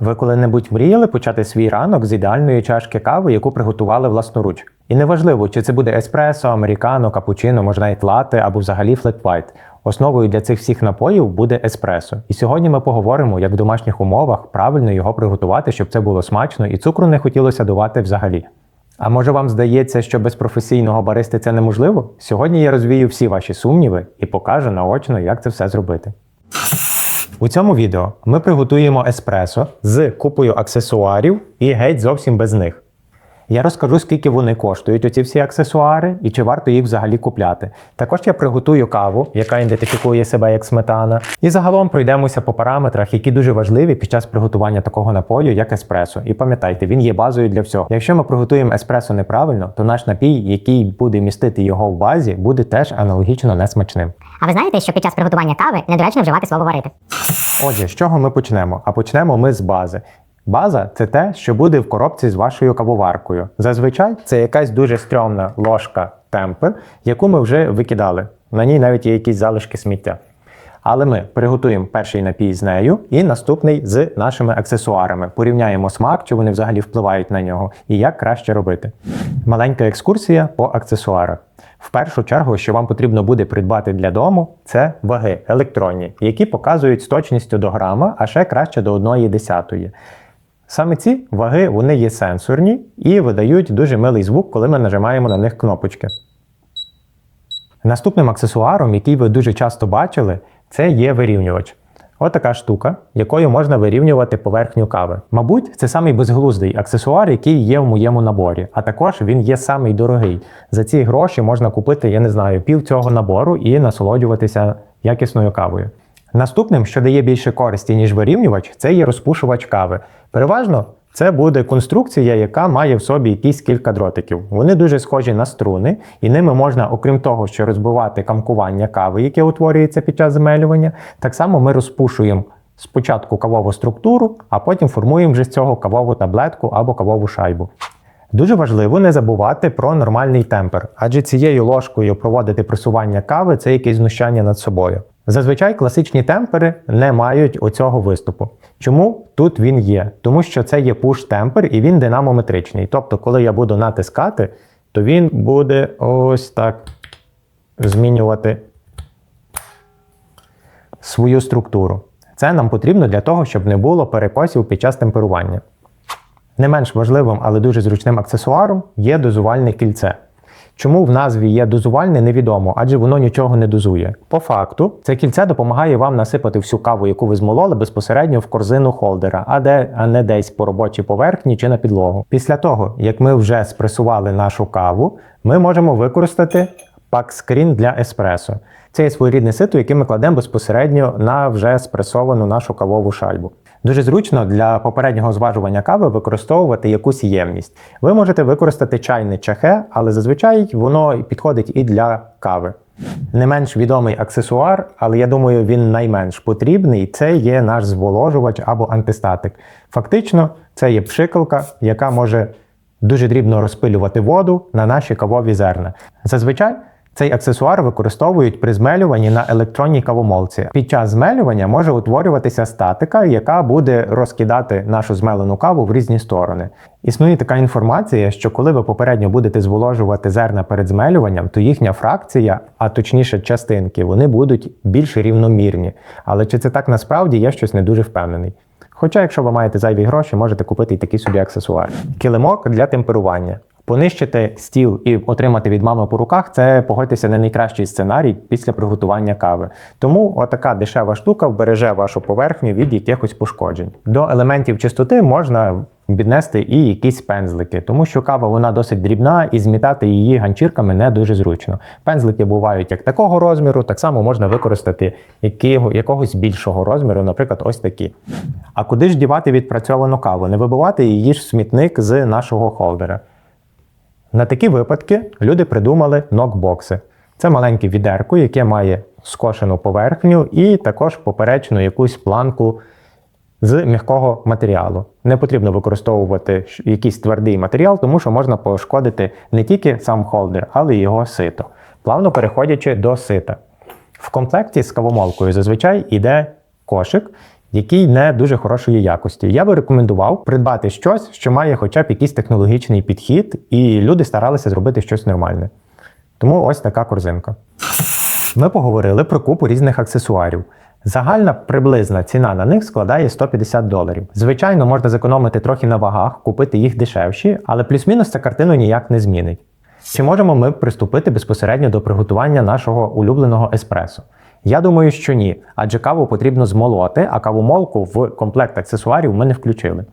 Ви коли-небудь мріяли почати свій ранок з ідеальної чашки кави, яку приготували власноруч? І неважливо, чи це буде еспресо, американо, капучино, можна навіть лате або взагалі флет white. Основою для цих всіх напоїв буде еспресо. І сьогодні ми поговоримо, як в домашніх умовах правильно його приготувати, щоб це було смачно і цукру не хотілося давати взагалі. А може вам здається, що без професійного баристи це неможливо? Сьогодні я розвію всі ваші сумніви і покажу наочно, як це все зробити. У цьому відео ми приготуємо еспресо з купою аксесуарів і геть зовсім без них. Я розкажу, скільки вони коштують, оці всі аксесуари, і чи варто їх взагалі купляти. Також я приготую каву, яка ідентифікує себе як сметана. І загалом пройдемося по параметрах, які дуже важливі під час приготування такого напою, як еспресо. І пам'ятайте, він є базою для всього. Якщо ми приготуємо еспресо неправильно, то наш напій, який буде містити його в базі, буде теж аналогічно несмачним. А ви знаєте, що під час приготування кави недоречно вживати слово варити? Отже, з чого ми почнемо? А почнемо ми з бази. База це те, що буде в коробці з вашою кавоваркою. Зазвичай це якась дуже стрьомна ложка темпер, яку ми вже викидали. На ній навіть є якісь залишки сміття. Але ми приготуємо перший напій з нею і наступний з нашими аксесуарами. Порівняємо смак, чи вони взагалі впливають на нього, і як краще робити. Маленька екскурсія по аксесуарах. В першу чергу, що вам потрібно буде придбати для дому, це ваги електронні, які показують з точністю до грама, а ще краще до 1 десятої. Саме ці ваги вони є сенсорні і видають дуже милий звук, коли ми нажимаємо на них кнопочки. Наступним аксесуаром, який ви дуже часто бачили, це є вирівнювач. От така штука, якою можна вирівнювати поверхню кави. Мабуть, це самий безглуздий аксесуар, який є в моєму наборі, а також він є самий дорогий. За ці гроші можна купити, я не знаю, пів цього набору і насолоджуватися якісною кавою. Наступним, що дає більше користі, ніж вирівнювач, це є розпушувач кави. Переважно це буде конструкція, яка має в собі якісь кілька дротиків. Вони дуже схожі на струни, і ними можна, окрім того, що розбивати камкування кави, яке утворюється під час змелювання, так само ми розпушуємо спочатку кавову структуру, а потім формуємо вже з цього кавову таблетку або кавову шайбу. Дуже важливо не забувати про нормальний темпер, адже цією ложкою проводити пресування кави це якесь знущання над собою. Зазвичай класичні темпери не мають оцього виступу. Чому тут він є? Тому що це є пуш-темпер і він динамометричний. Тобто, коли я буду натискати, то він буде ось так змінювати свою структуру. Це нам потрібно для того, щоб не було перекосів під час темперування. Не менш важливим, але дуже зручним аксесуаром є дозувальне кільце. Чому в назві є дозувальне, невідомо, адже воно нічого не дозує. По факту, це кільце допомагає вам насипати всю каву, яку ви змололи, безпосередньо в корзину холдера, а, де, а не десь по робочій поверхні чи на підлогу. Після того, як ми вже спресували нашу каву, ми можемо використати пак-скрін для еспресо. Це є своєрідне сито, яке ми кладемо безпосередньо на вже спресовану нашу кавову шайбу. Дуже зручно для попереднього зважування кави використовувати якусь ємність. Ви можете використати чайне чахе, але зазвичай воно підходить і для кави. Не менш відомий аксесуар, але я думаю, він найменш потрібний. Це є наш зволожувач або антистатик. Фактично, це є пшикалка, яка може дуже дрібно розпилювати воду на наші кавові зерна. Зазвичай цей аксесуар використовують при змелюванні на електронній кавомолці. Під час змелювання може утворюватися статика, яка буде розкидати нашу змелену каву в різні сторони. Існує така інформація, що коли ви попередньо будете зволожувати зерна перед змелюванням, то їхня фракція, а точніше частинки, вони будуть більш рівномірні. Але чи це так насправді, я щось не дуже впевнений. Хоча, якщо ви маєте зайві гроші, можете купити і такий собі аксесуар. Килимок для темперування. Понищити стіл і отримати від мами по руках це погодьтеся не найкращий сценарій після приготування кави. Тому отака дешева штука вбереже вашу поверхню від якихось пошкоджень. До елементів чистоти можна віднести і якісь пензлики, тому що кава вона досить дрібна і змітати її ганчірками не дуже зручно. Пензлики бувають як такого розміру, так само можна використати якого- якогось більшого розміру, наприклад, ось такі. А куди ж дівати відпрацьовану каву? Не вибивати її ж в смітник з нашого холдера. На такі випадки люди придумали нокбокси. Це маленьке відерко, яке має скошену поверхню і також поперечну якусь планку з м'якого матеріалу. Не потрібно використовувати якийсь твердий матеріал, тому що можна пошкодити не тільки сам холдер, але й його сито. Плавно переходячи до сита. В комплекті з кавомолкою зазвичай йде кошик, який не дуже хорошої якості. Я би рекомендував придбати щось, що має хоча б якийсь технологічний підхід, і люди старалися зробити щось нормальне. Тому ось така корзинка. Ми поговорили про купу різних аксесуарів. Загальна приблизна ціна на них складає 150 доларів. Звичайно, можна зекономити трохи на вагах, купити їх дешевші, але плюс-мінус ця картину ніяк не змінить. Чи можемо ми приступити безпосередньо до приготування нашого улюбленого еспресо? Я думаю, що ні, адже каву потрібно змолоти, а кавомолку в комплект аксесуарів ми не включили.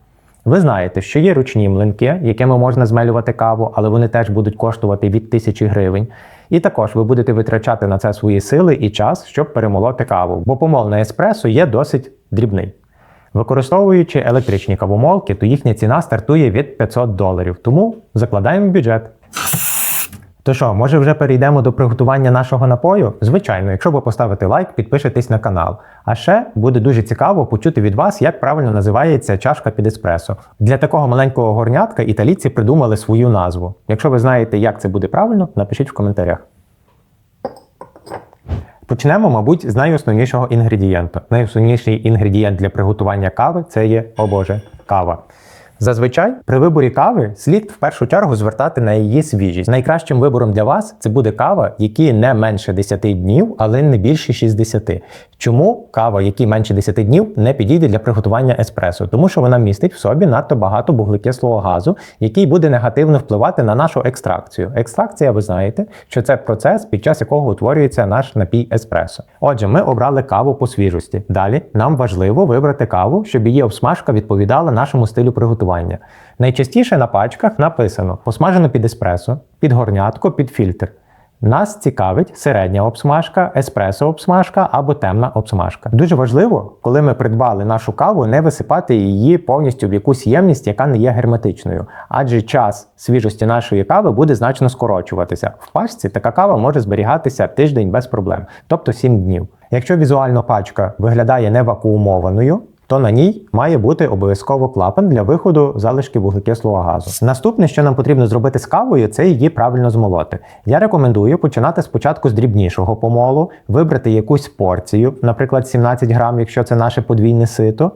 Ви знаєте, що є ручні млинки, якими можна змелювати каву, але вони теж будуть коштувати від 1000 гривень. І також ви будете витрачати на це свої сили і час, щоб перемолоти каву, бо помол на еспресо є досить дрібний. Використовуючи електричні кавомолки, то їхня ціна стартує від 500 доларів, тому закладаємо бюджет. То що, може вже перейдемо до приготування нашого напою? Звичайно, якщо ви поставите лайк, підпишетесь на канал. А ще буде дуже цікаво почути від вас, як правильно називається чашка під еспресо. Для такого маленького горнятка італійці придумали свою назву. Якщо ви знаєте, як це буде правильно, напишіть в коментарях. Почнемо, мабуть, з найосновнішого інгредієнту. Найосновніший інгредієнт для приготування кави це є, о Боже, кава. Зазвичай при виборі кави слід в першу чергу звертати на її свіжість. Найкращим вибором для вас це буде кава, які не менше 10 днів, але не більше 60. Чому кава, які менше 10 днів, не підійде для приготування еспресо? Тому що вона містить в собі надто багато вуглекислого газу, який буде негативно впливати на нашу екстракцію. Екстракція, ви знаєте, що це процес, під час якого утворюється наш напій еспресо. Отже, ми обрали каву по свіжості. Далі нам важливо вибрати каву, щоб її обсмажка відповідала нашому стилю приготування. Найчастіше на пачках написано посмажено під еспресо, під горнятко, під фільтр. Нас цікавить середня обсмажка, еспресо обсмажка або темна обсмажка. Дуже важливо, коли ми придбали нашу каву, не висипати її повністю в якусь ємність, яка не є герметичною, адже час свіжості нашої кави буде значно скорочуватися. В пачці така кава може зберігатися тиждень без проблем, тобто 7 днів. Якщо візуально пачка виглядає не вакуумованою, то на ній має бути обов'язково клапан для виходу залишків вуглекислого газу. Наступне, що нам потрібно зробити з кавою, це її правильно змолоти. Я рекомендую починати спочатку з дрібнішого помолу, вибрати якусь порцію, наприклад, 17 грам, якщо це наше подвійне сито.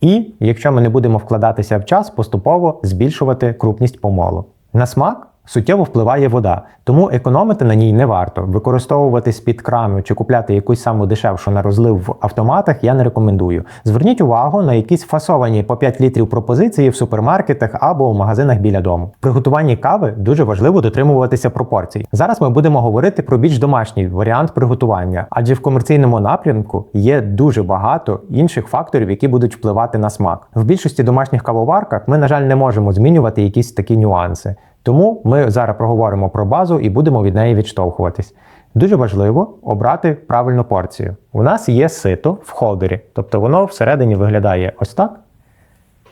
І якщо ми не будемо вкладатися в час, поступово збільшувати крупність помолу. На смак суттєво впливає вода, тому економити на ній не варто. Використовувати з-під крану чи купляти якусь саму дешевшу на розлив в автоматах я не рекомендую. Зверніть увагу на якісь фасовані по 5 літрів пропозиції в супермаркетах або в магазинах біля дому. В приготуванні кави дуже важливо дотримуватися пропорцій. Зараз ми будемо говорити про більш домашній варіант приготування, адже в комерційному напрямку є дуже багато інших факторів, які будуть впливати на смак. В більшості домашніх кавоварках ми, на жаль, не можемо змінювати якісь такі нюанси. Тому ми зараз проговоримо про базу і будемо від неї відштовхуватись. Дуже важливо обрати правильну порцію. У нас є сито в холдері, тобто воно всередині виглядає ось так,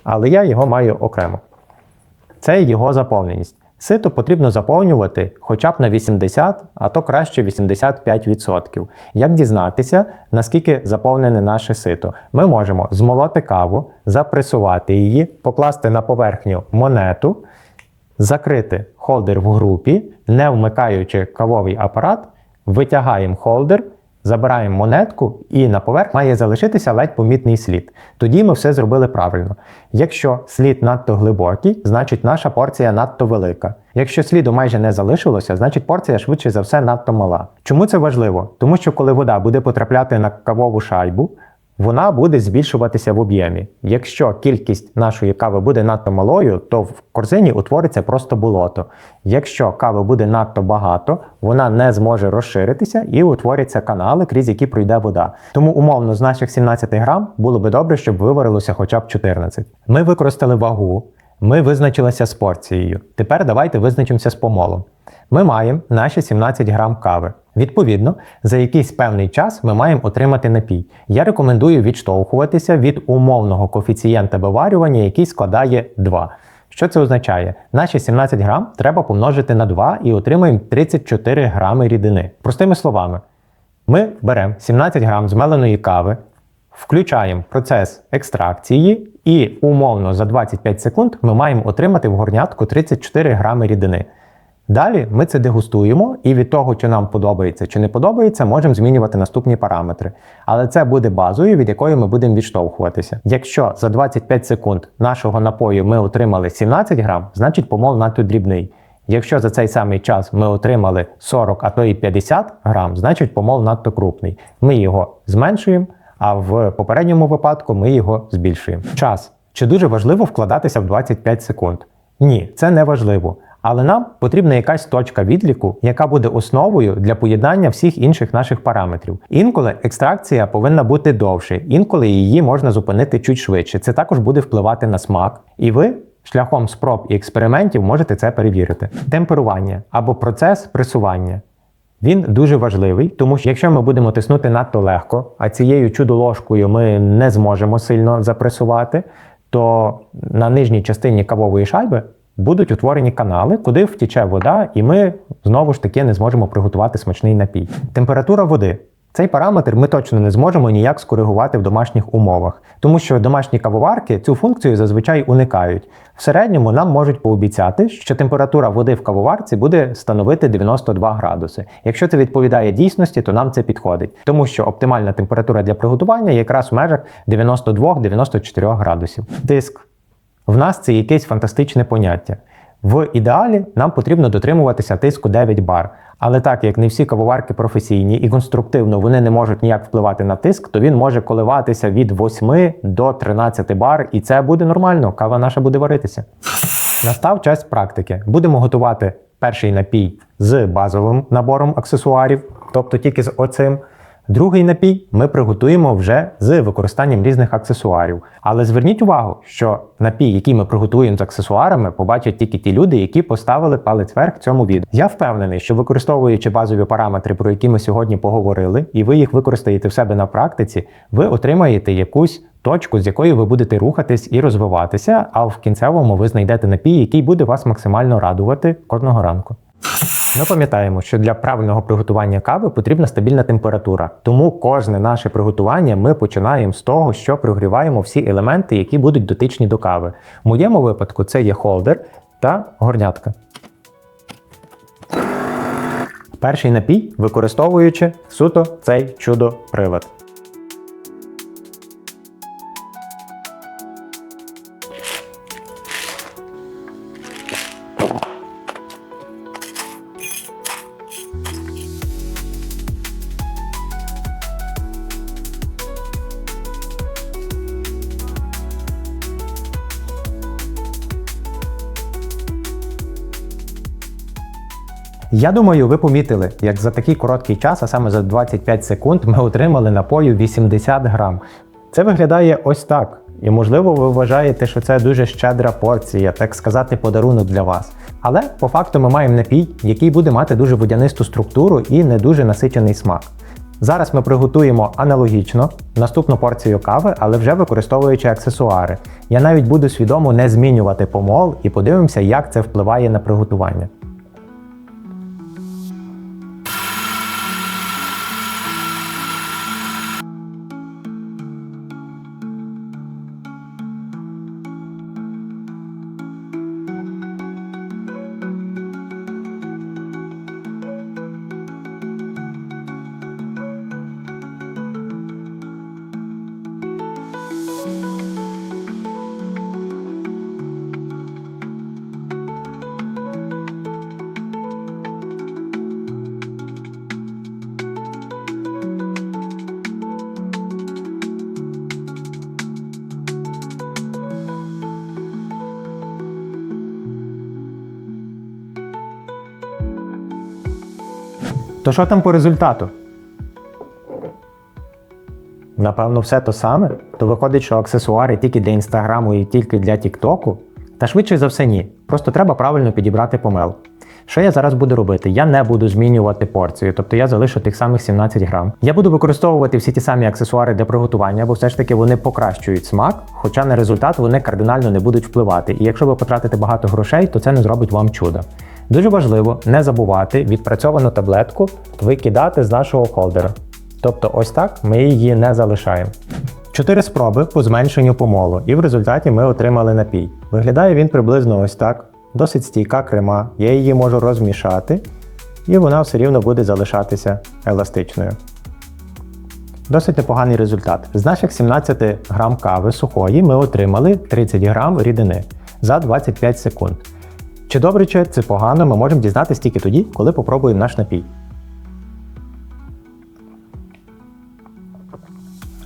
але я його маю окремо. Це його заповненість. Сито потрібно заповнювати хоча б на 80, а то краще 85%. Як дізнатися, наскільки заповнене наше сито? Ми можемо змолоти каву, запресувати її, покласти на поверхню монету, закрити холдер в групі, не вмикаючи кавовий апарат, витягаємо холдер, забираємо монетку, і на поверх має залишитися ледь помітний слід. Тоді ми все зробили правильно. Якщо слід надто глибокий, значить наша порція надто велика. Якщо сліду майже не залишилося, значить порція швидше за все надто мала. Чому це важливо? Тому що коли вода буде потрапляти на кавову шайбу, вона буде збільшуватися в об'ємі. Якщо кількість нашої кави буде надто малою, то в корзині утвориться просто болото. Якщо кави буде надто багато, вона не зможе розширитися і утворяться канали, крізь які пройде вода. Тому умовно з наших 17 грам було би добре, щоб виварилося хоча б 14. Ми використали вагу, ми визначилися з порцією. Тепер давайте визначимося з помолом. Ми маємо наші 17 грам кави. Відповідно, за якийсь певний час ми маємо отримати напій. Я рекомендую відштовхуватися від умовного коефіцієнта виварювання, який складає 2. Що це означає? Наші 17 грам треба помножити на 2 і отримаємо 34 грами рідини. Простими словами, ми беремо 17 грам змеленої кави, включаємо процес екстракції, і умовно за 25 секунд ми маємо отримати в горнятку 34 грами рідини. Далі ми це дегустуємо, і від того, чи нам подобається чи не подобається, можемо змінювати наступні параметри. Але це буде базою, від якої ми будемо відштовхуватися. Якщо за 25 секунд нашого напою ми отримали 17 грам, значить помол надто дрібний. Якщо за цей самий час ми отримали 40, а то і 50 грам, значить помол надто крупний. Ми його зменшуємо, а в попередньому випадку ми його збільшуємо. Час. Чи дуже важливо вкладатися в 25 секунд? Ні, це не важливо. Але нам потрібна якась точка відліку, яка буде основою для поєднання всіх інших наших параметрів. Інколи екстракція повинна бути довше, інколи її можна зупинити чуть швидше. Це також буде впливати на смак. І ви шляхом спроб і експериментів можете це перевірити. Темперування або процес пресування. Він дуже важливий, тому що якщо ми будемо тиснути надто легко, а цією чудо-ложкою ми не зможемо сильно запресувати, то на нижній частині кавової шайби будуть утворені канали, куди втіче вода, і ми знову ж таки не зможемо приготувати смачний напій. Температура води. Цей параметр ми точно не зможемо ніяк скоригувати в домашніх умовах, тому що домашні кавоварки цю функцію зазвичай уникають. В середньому нам можуть пообіцяти, що температура води в кавоварці буде становити 92 градуси. Якщо це відповідає дійсності, то нам це підходить, тому що оптимальна температура для приготування якраз в межах 92-94 градусів. Тиск. В нас це якесь фантастичне поняття. В ідеалі нам потрібно дотримуватися тиску 9 бар. Але так як не всі кавоварки професійні і конструктивно вони не можуть ніяк впливати на тиск, то він може коливатися від 8 до 13 бар, і це буде нормально, кава наша буде варитися. Настав час практики. Будемо готувати перший напій з базовим набором аксесуарів, тобто тільки з оцим. Другий напій ми приготуємо вже з використанням різних аксесуарів. Але зверніть увагу, що напій, який ми приготуємо з аксесуарами, побачать тільки ті люди, які поставили палець вверх цьому відео. Я впевнений, що використовуючи базові параметри, про які ми сьогодні поговорили, і ви їх використаєте в себе на практиці, ви отримаєте якусь точку, з якої ви будете рухатись і розвиватися. А в кінцевому ви знайдете напій, який буде вас максимально радувати кожного ранку. Ми пам'ятаємо, що для правильного приготування кави потрібна стабільна температура. Тому кожне наше приготування ми починаємо з того, що прогріваємо всі елементи, які будуть дотичні до кави. В моєму випадку це є холдер та горнятка. Перший напій використовуючи суто цей чудо-прилад. Я думаю, ви помітили, як за такий короткий час, а саме за 25 секунд, ми отримали напою 80 грам. Це виглядає ось так. І можливо, ви вважаєте, що це дуже щедра порція, так сказати, подарунок для вас. Але по факту ми маємо напій, який буде мати дуже водянисту структуру і не дуже насичений смак. Зараз ми приготуємо аналогічно наступну порцію кави, але вже використовуючи аксесуари. Я навіть буду свідомо не змінювати помол і подивимося, як це впливає на приготування. То що там по результату? Напевно, все то саме. То виходить, що аксесуари тільки для інстаграму і тільки для Тіктоку. Та швидше за все ні. Просто треба правильно підібрати помел. Що я зараз буду робити? Я не буду змінювати порцію, тобто я залишу тих самих 17 грам. Я буду використовувати всі ті самі аксесуари для приготування, бо все ж таки вони покращують смак, хоча на результат вони кардинально не будуть впливати. І якщо ви потратите багато грошей, то це не зробить вам чуда. Дуже важливо не забувати відпрацьовану таблетку викидати з нашого холдера. Тобто, ось так ми її не залишаємо. Чотири спроби по зменшенню помолу, і в результаті ми отримали напій. Виглядає він приблизно ось так. досить стійка крема, я її можу розмішати, і вона все рівно буде залишатися еластичною. Досить непоганий результат. З наших 17 грам кави сухої ми отримали 30 грам рідини за 25 секунд. Чи добре чи це погано, ми можемо дізнатися тільки тоді, коли попробуємо наш напій.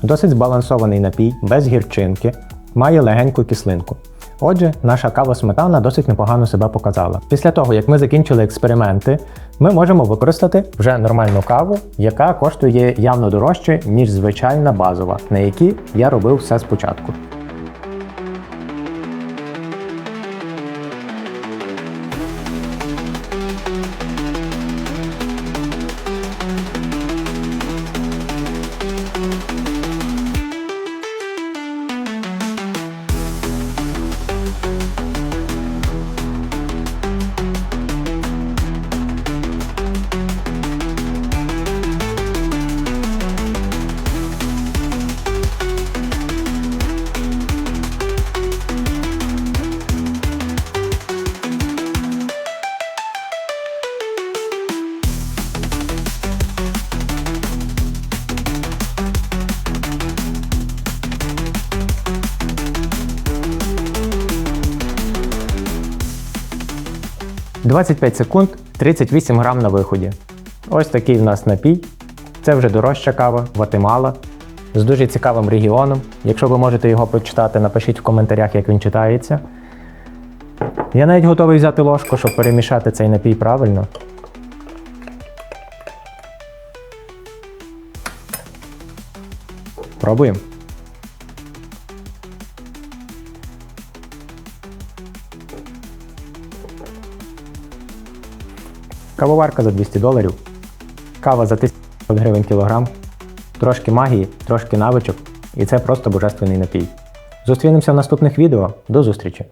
Досить збалансований напій, без гірчинки, має легеньку кислинку. Отже, наша кава сметана досить непогано себе показала. Після того, як ми закінчили експерименти, ми можемо використати вже нормальну каву, яка коштує явно дорожче, ніж звичайна базова, на якій я робив все спочатку. – 25 секунд, 38 грам на виході. Ось такий в нас напій. Це вже дорожча кава, Гватемала, з дуже цікавим регіоном. Якщо ви можете його почитати, напишіть в коментарях, як він читається. Я навіть готовий взяти ложку, щоб перемішати цей напій правильно. Пробуємо. Кавоварка за 200 доларів. Кава за 1000 гривень кілограм. Трошки магії, трошки навичок. І це просто божественний напій. Зустрінемося в наступних відео. До зустрічі!